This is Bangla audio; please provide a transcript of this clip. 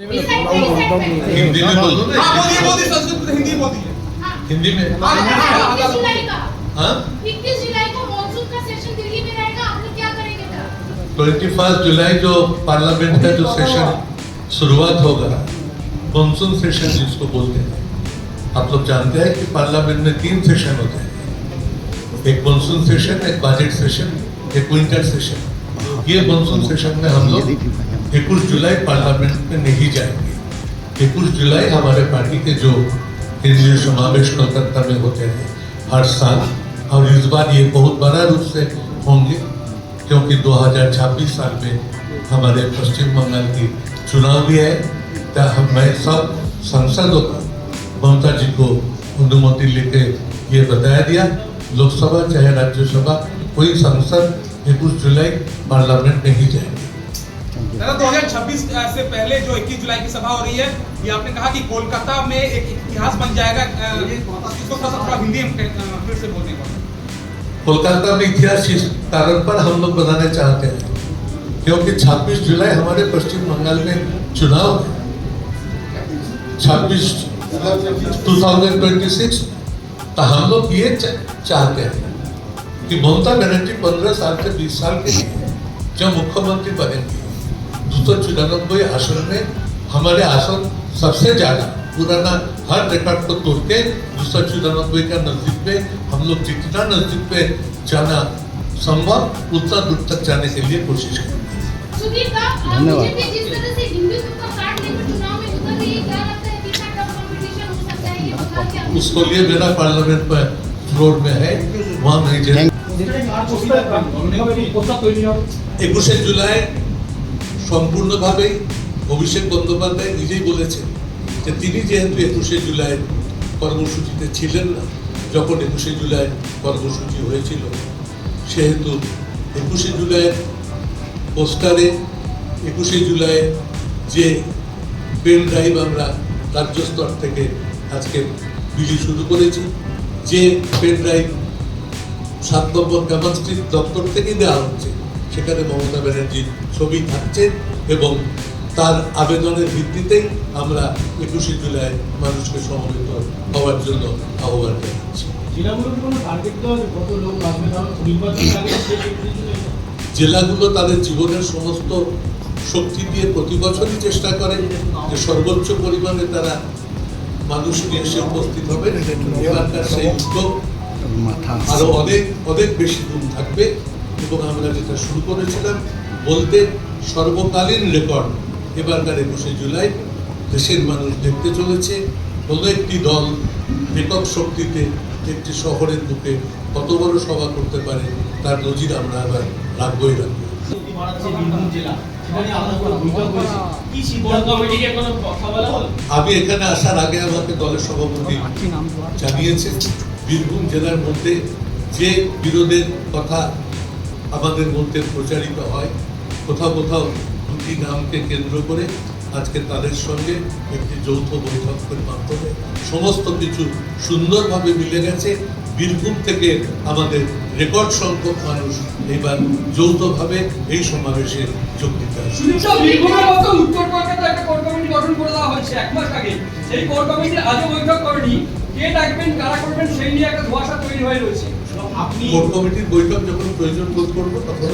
हिंदी में बोलो ना हाँ हिंदी बोलिए। हिंदी में? इक्कीस जुलाई का। हाँ? इक्कीस जुलाई को मॉनसून का सेशन दिल्ली में रहेगा आप लोग क्या करेंगे तब ट्वेंटी फ़र्स्ट जुलाई जो पार्लियामेंट का जो सेशन शुरुआत होगा मानसून सेशन जिसको बोलते हैं। आप लोग जानते हैं कि पार्लियामेंट में तीन सेशन होते हैं। एक मानसून सेशन एक बजट सेशन एक विंटर सेशन ये मानसून सेशन में हम लोग इक्कीस जुलाई पार्लियामेंट में नहीं जाएँगे। इक्कीस जुलाई हमारे पार्टी के जो केंद्रीय समावेश कोलकाता में होते हैं, हर साल, और इस बार ये बहुत बड़ा रूप से होंगे, क्योंकि 2026 साल में हमारे पश्चिम बंगाल की चुनाव भी है। हम, मैं सब सांसदों का, ममता जी को अनुमति लेके ये बताया दिया, लोकसभा चाहे राज्यसभा, कोई सांसद इक्कीस जुलाई पार्लियामेंट नहीं जाएँगे। दादा 2026 से पहले जो 21 जुलाई की सभा हो रही है, ये आपने कहा कि कोलकाता में एक इतिहास बन जाएगा इसको थोड़ा हिंदी फिर से बोलने को। कोलकाता में इतिहास इस कारण पर हम लोग बनाना चाहते हैं, क्योंकि 26 जुलाई हमारे पश्चिम बंगाल में चुनाव है। 26 2026 तो हम लोग ये चाहते हैं कि ममता बनर्जी 15 साल से 20 साल के लिए जब मुख्यमंत्री बनेंगे चौरानबे आसन में हमारे आसन सबसे ज़्यादा पुराना हर रिकॉर्ड को तोड़ के दो सौ चौरानबे का नज़दीक पे हम लोग जितना नज़दीक पे जाना संभव उतना दूर तक जाने के लिए कोशिश करें धन्यवाद। उसको लिए मेरा पार्लियामेंट पर फ्लोर में है वहाँ नहीं जाएँगे एक जुलाई সম্পূর্ণভাবে অভিষেক বন্দ্যোপাধ্যায় নিজেই বলেছেন যে তিনি যেহেতু একুশে জুলাই কর্মসূচিতে ছিলেন না, যখন একুশে জুলাই কর্মসূচি হয়েছিল, সেহেতু একুশে জুলাইয়ের পোস্টারে, একুশে জুলাই যে পেন ড্রাইভ আমরা রাজ্য স্তর থেকে আজকে বিলি শুরু করেছি, যে পেন ড্রাইভ সাত নম্বর ক্যাপাসিটি দপ্তর থেকে দেওয়া হচ্ছে সেখানে মমতা ব্যানার্জির ছবি থাকছে এবং তার আবেদনের ভিত্তিতেই আমরা একুশে জুলাই মানুষকে সমবেত হওয়ার জন্য আহ্বান জানাচ্ছি। জেলাগুলো তাদের জীবনের সমস্ত শক্তি দিয়ে প্রতি বছরই চেষ্টা করে যে সর্বোচ্চ পরিমাণে তারা মানুষ নিয়ে এসে উপস্থিত হবে। এবারকার সেই উদ্যোগ মাথা আরও অনেক অনেক বেশি গুণ থাকবে। এবং আমরা যেটা শুরু করেছিলাম। বলতে সর্বকালীন রেকর্ড এবারকার একুশে জুলাই দেশের মানুষ দেখতে চলেছে। কোনো একটি দল একক শক্তিতে একটি শহরের বুকে কত বড় সভা করতে পারে, তার নজির আমরা আবার রাখবই রাখব। আমি এখানে আসার আগে আমাকে দলের সভাপতি জানিয়েছেন, বীরভূম জেলার মধ্যে যে বিরোধের কথা আমাদের মধ্যে প্রচারিত হয়। কোথাও কোথাও দুটি নামকে কেন্দ্র করে আজকে তাদের সঙ্গে একটি যৌথ বৈঠকের মাধ্যমে সমস্ত কিছু সুন্দরভাবে মিলে গেছে। বীরভূম থেকে আমাদের রেকর্ড সংখ্যক মানুষ এবার যৌথভাবে এই সমাবেশে যোগ দিতে করেনি। কে ডাকবেন, কারা করবেন, সেই নিয়ে একটা ধোঁয়াশা তৈরি হয়ে রয়েছে। আপনি কমিটির বৈঠক যখন প্রয়োজন বোধ করব তখন